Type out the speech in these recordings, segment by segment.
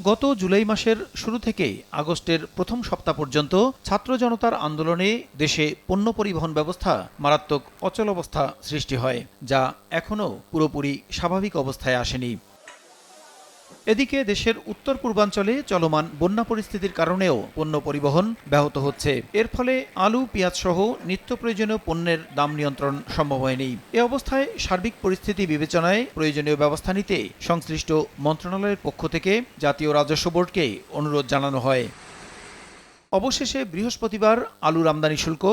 গত জুলাই মাসের শুরু থেকে আগস্টের প্রথম সপ্তাহ পর্যন্ত ছাত্র জনতার আন্দোলনে দেশে পণ্য পরিবহন ব্যবস্থা মারাত্মক অচল অবস্থা সৃষ্টি হয়, যা এখনও পুরোপুরি স্বাভাবিক অবস্থায় আসেনি। এদিকে দেশের উত্তর পূর্বাঞ্চলে চলমান বন্যা পরিস্থিতির কারণেও পণ্য পরিবহন ব্যাহত হচ্ছে। এর ফলে আলু, পেঁয়াজ সহ নিত্য প্রয়োজনীয় পণ্যের দাম নিয়ন্ত্রণ সম্ভব হয়নি। এ অবস্থায় সার্বিক পরিস্থিতি বিবেচনায় প্রয়োজনীয় ব্যবস্থা নিতে সংশ্লিষ্ট মন্ত্রণালয়ের পক্ষ থেকে জাতীয় রাজস্ব বোর্ডকে অনুরোধ জানানো হয়। অবশেষে বৃহস্পতিবার আলুর আমদানি শুল্ক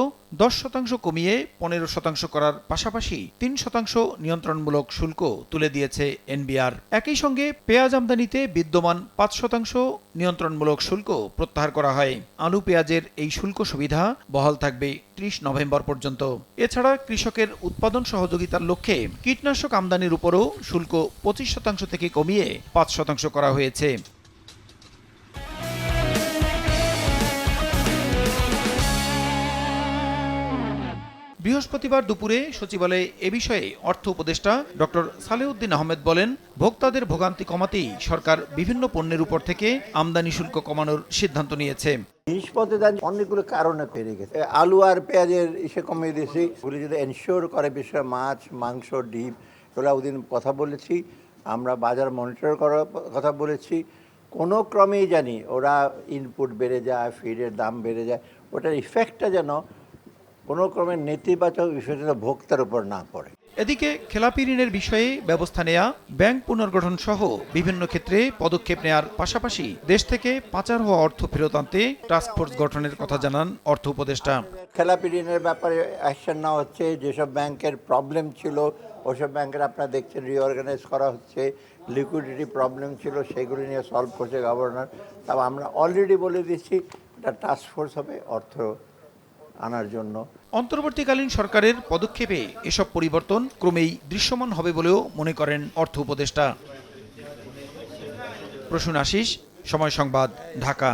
দশ শতাংশ কমিয়ে পনেরো শতাংশ করার পাশাপাশি তিন শতাংশ নিয়ন্ত্রণমূলক শুল্ক তুলে দিয়েছে এনবিআর। একই সঙ্গে পেঁয়াজ আমদানিতে বিদ্যমান পাঁচ শতাংশ নিয়ন্ত্রণমূলক শুল্ক প্রত্যাহার করা হয়। আলু পেঁয়াজের এই শুল্ক সুবিধা বহাল থাকবে ত্রিশ নভেম্বর পর্যন্ত। এছাড়া কৃষকের উৎপাদন সহযোগিতার লক্ষ্যে কীটনাশক আমদানির উপরও শুল্ক পঁচিশ শতাংশ থেকে কমিয়ে পাঁচ শতাংশ করা হয়েছে। বৃহস্পতিবার দুপুরে সচিবালয়ে এ বিষয়ে অর্থ উপদেষ্টা ডক্টর সালেউদ্দিন আহমেদ বলেন, ভোক্তাদের ভোগান্তি কমাতেই সরকার বিভিন্ন পণ্যের উপর থেকে আমদানি শুল্ক কমানোর সিদ্ধান্ত নিয়েছে। জিনিসপত্রের দাম অনেকগুলো কারণে বেড়ে গেছে। আলু আর পেঁয়াজের ইসে কমিয়ে দিয়েছি। ওগুলি যদি এনশিওর করে করে মাছ, মাংস, ডিম এগুলো ওদিন কথা বলেছি। আমরা বাজার মনিটর করার কথা বলেছি। কোনো ক্রমেই জানি ওরা ইনপুট বেড়ে যায় ফিডের দাম বেড়ে যায়। ওটার ইফেক্টটা যেন কোনো ক্রমে নেতিবাচক বিষয়টা ভোক্তার উপর না পড়ে। এদিকে খেলাপি ঋণের বিষয়ে ব্যবস্থা নেয়া ব্যাংক পুনর্গঠন সহ বিভিন্ন ক্ষেত্রে পদক্ষেপ নেয়ার পাশাপাশি দেশ থেকে পাচার হওয়া অর্থ ফেরত আনতে টাস্কফোর্স গঠনের কথা জানান অর্থ উপদেষ্টা। খেলাপি ঋণের ব্যাপারে অ্যাকশন নেওয়া হচ্ছে যেসব ব্যাংকের প্রবলেম ছিল ওসব ব্যাংকের আপনারা দেখছেন রিঅর্গানাইজ করা হচ্ছে লিকুইডিটি প্রবলেম ছিল সেগুলি নিয়ে সলভ করছে গভর্নর তবে আমরা অলরেডি বলে দিচ্ছি এটা টাস্ক ফোর্স হবে অর্থ আনার জন্য। অন্তর্বর্তীকালীন সরকারের পদক্ষেপে এসব পরিবর্তন ক্রমেই দৃশ্যমান হবে বলেও মনে করেন অর্থ উপদেষ্টা। প্রসূন আশিস সময় সংবাদ, ঢাকা।